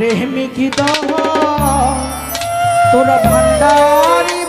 প্রেমিকি দহ তোরা ভান্ডারি